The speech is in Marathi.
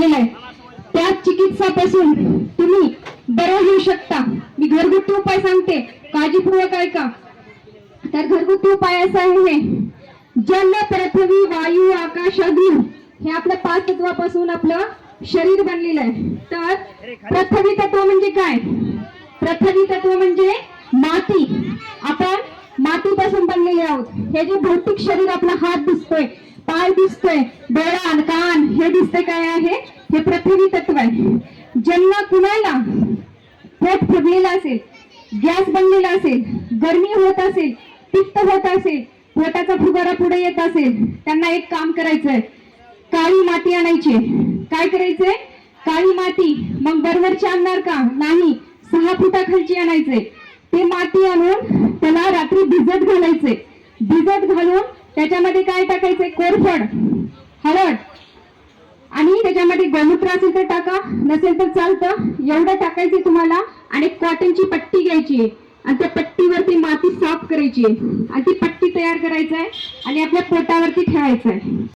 बनलेलं आहे. त्या चिकित्सापासून तुम्ही बरं होऊ शकता. मी घरगुती उपाय सांगते. काळजीपूर्वक ऐका. तर घरगुती उपाय असा आहे जल पृथ्वी वायू आकाश अग्नी हे आपल्या पाच तत्वापासून आपलं शरीर बनलेलं आहे. तर पृथ्वी तत्व म्हणजे काय? पृथ्वी तत्व म्हणजे माती. आपण मातीपासून बनलेले आहोत. हे जे भौतिक शरीर आपला हात दिसतोय पाय दिसतोय. डोळा कान हे दिसतंय काय आहे? हे पृथ्वी तत्व आहे. ज्यांना कुणाला? पोट फुगलेला असेल गॅस बनलेला असेल गर्मी होत असेल पित्त होत असेल पोटाचा फुगारा पुढे येत असेल त्यांना एक काम करायचंय. काळी माती आणायची काय करायचंय? काळी माती. मग बरोबरची आणणार का? नाही. सहा फुटाखालची आणायचंय. ते माती आणून त्याला रात्री भिजत घालायचे भिजत घालून त्याच्यामध्ये काय टाकायचंय? कोरफड. हळद. आणि त्याच्यामध्ये गोमूत्र असेल तर टाका नसेल तर चालतं. एवढं टाकायचं तुम्हाला. आणि कॉटनची पट्टी घ्यायची. आणि त्या पट्टीवरती माती साफ करायची. आणि ती पट्टी तयार करायचं आहे आणि आपल्या पोटावरती ठेवायचं आहे